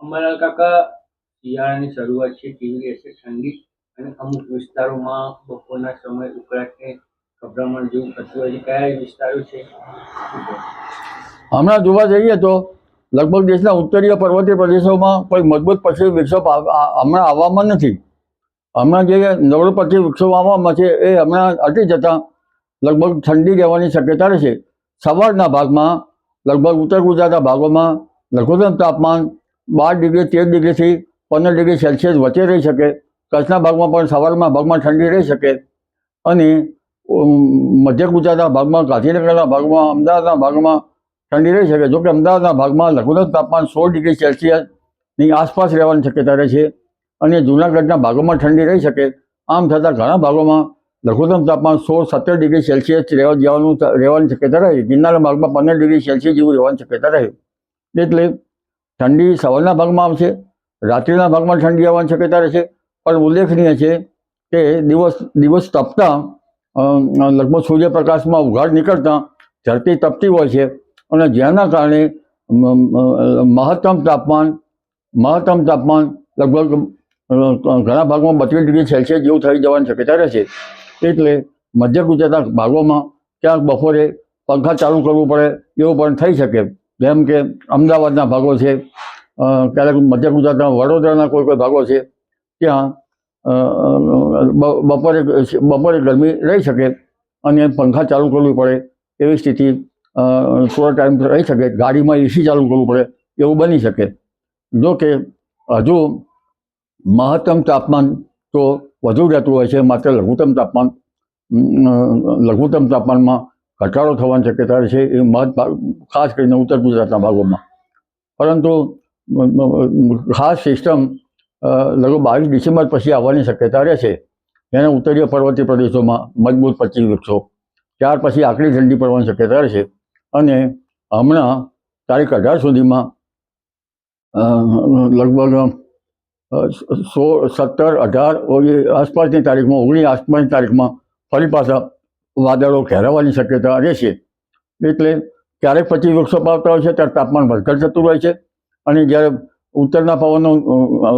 અમારા કાકા શિયાળાની શરૂઆત છે, કેવી રહેશે ઠંડી અને અમુક વિસ્તારોમાં બપોરના સમય ઉકળાટને ગભરામણ જેવું થતું હોય છે. કયા વિસ્તારો છે? હમણાં જોવા જઈએ તો લગભગ દેશના ઉત્તરીય પર્વતીય પ્રદેશોમાં કોઈ મજબૂત પશ્ચિમ વિક્ષોપ હમણાં આવવામાં નથી. હમણાં જે નવરો પશ્ચિમ વિક્ષોપ આવવામાં છે એ હમણાં અટી જતાં લગભગ ઠંડી રહેવાની શક્યતા રહેશે સવારના ભાગમાં લગભગ ઉત્તર ગુજરાતના ભાગોમાં લઘુત્તમ તાપમાન બાર ડિગ્રી, તેર ડિગ્રીથી પંદર ડિગ્રી સેલ્સિયસ વચ્ચે રહી શકે. કચ્છના ભાગમાં પણ સવારના ભાગમાં ઠંડી રહી શકે. અને મધ્ય ગુજરાતના ભાગમાં, ગાંધીનગરના ભાગમાં, અમદાવાદના ભાગમાં ઠંડી રહી શકે. જોકે અમદાવાદના ભાગમાં લઘુત્તમ તાપમાન સોળ ડિગ્રી સેલ્સિયસની આસપાસ રહેવાની શક્યતા રહે છે. અને જૂનાગઢના ભાગોમાં ઠંડી રહી શકે. આમ છતાં ઘણા ભાગોમાં લઘુત્તમ તાપમાન સોળ સત્તર ડિગ્રી સેલ્સિયસ રહેવા જવાનું રહેવાની શક્યતા રહે. ગિરનારના ભાગમાં પંદર ડિગ્રી સેલ્સિયસ જેવું રહેવાની શક્યતા રહે. એટલે ઠંડી સવારના ભાગમાં આવશે, રાત્રિના ભાગમાં ઠંડી આવવાની શક્યતા રહેશે. પણ ઉલ્લેખનીય છે કે દિવસ દિવસ તપતા લગભગ સૂર્યપ્રકાશમાં ઉઘાડ નીકળતા ધરતી તપતી હોય છે અને જેના કારણે મહત્તમ તાપમાન મહત્તમ તાપમાન લગભગ ઘણા ભાગમાં બત્રીસ ડિગ્રી સેલ્સિયસ જેવું થઈ જવાની શક્યતા રહેશે. એટલે મધ્ય ગુજરાતના ભાગોમાં ક્યાંક બપોરે પંખા ચાલુ કરવું પડે એવું પણ થઈ શકે. જેમ કે અમદાવાદના ભાગો છે ક્યારેક મધ્ય ગુજરાતના વડોદરાના કોઈ કોઈ ભાગો છે, ત્યાં બપોરે બપોરે ગરમી રહી શકે અને પંખા ચાલુ કરવું પડે એવી સ્થિતિ થોડા ટાઈમ રહી શકે, ગાડીમાં એસી ચાલુ કરવું પડે એવું બની શકે. જો કે હજુ મહત્તમ તાપમાન તો વધુ રહેતું હોય છે, માત્ર લઘુત્તમ તાપમાન લઘુત્તમ તાપમાનમાં ઘટાડો થવાની શક્યતા છે એ મહત્ ખાસ કરીને ઉત્તર ગુજરાતના ભાગોમાં. પરંતુ ખાસ સિસ્ટમ લગભગ બાવીસ ડિસેમ્બર પછી આવવાની શક્યતા રહે છે. એને ઉત્તરીય પર્વતીય પ્રદેશોમાં મજબૂત પચીસ વૃક્ષો, ત્યાર પછી આકરી ઠંડી પડવાની શક્યતા રહેશે અને હમણાં તારીખ અઢાર સુધીમાં લગભગ સો, સત્તર, અઢાર આસપાસની તારીખમાં, ઓગણીસ, આસપાસની તારીખમાં ફરી પાછા વાદળો ઘેરાવાની શક્યતા રહેશે એટલે ક્યારેક પછી વૃક્ષો પાવતા હોય છે, ત્યારે તાપમાન વધઘટ થતું હોય છે. અને જ્યારે ઉત્તરના પવનો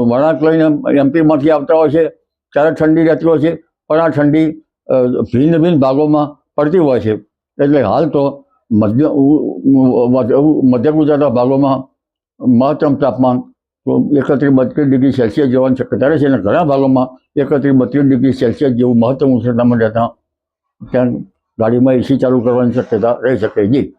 વળાંક લઈને એમપીમાંથી આવતા હોય છે, ત્યારે ઠંડી રહેતી હોય છે, પણ આ ઠંડી ભિન્ન ભિન્ન ભાગોમાં પડતી હોય છે. એટલે હાલ તો મધ્ય- મધ્ય ગુજરાતના ભાગોમાં મહત્તમ તાપમાન એકત્રીસ બત્રીસ ડિગ્રી સેલ્સિયસ જવાની શક્યતા રહે છે. અને ઘણા ભાગોમાં એકત્રીસ બત્રીસ ડિગ્રી સેલ્સિયસ જેવું મહત્તમ ઉષ્ણતામાન રહેતા ત્યાં ગાડીમાં એસી ચાલુ કરવાની શક્યતા રહી શકે. જી.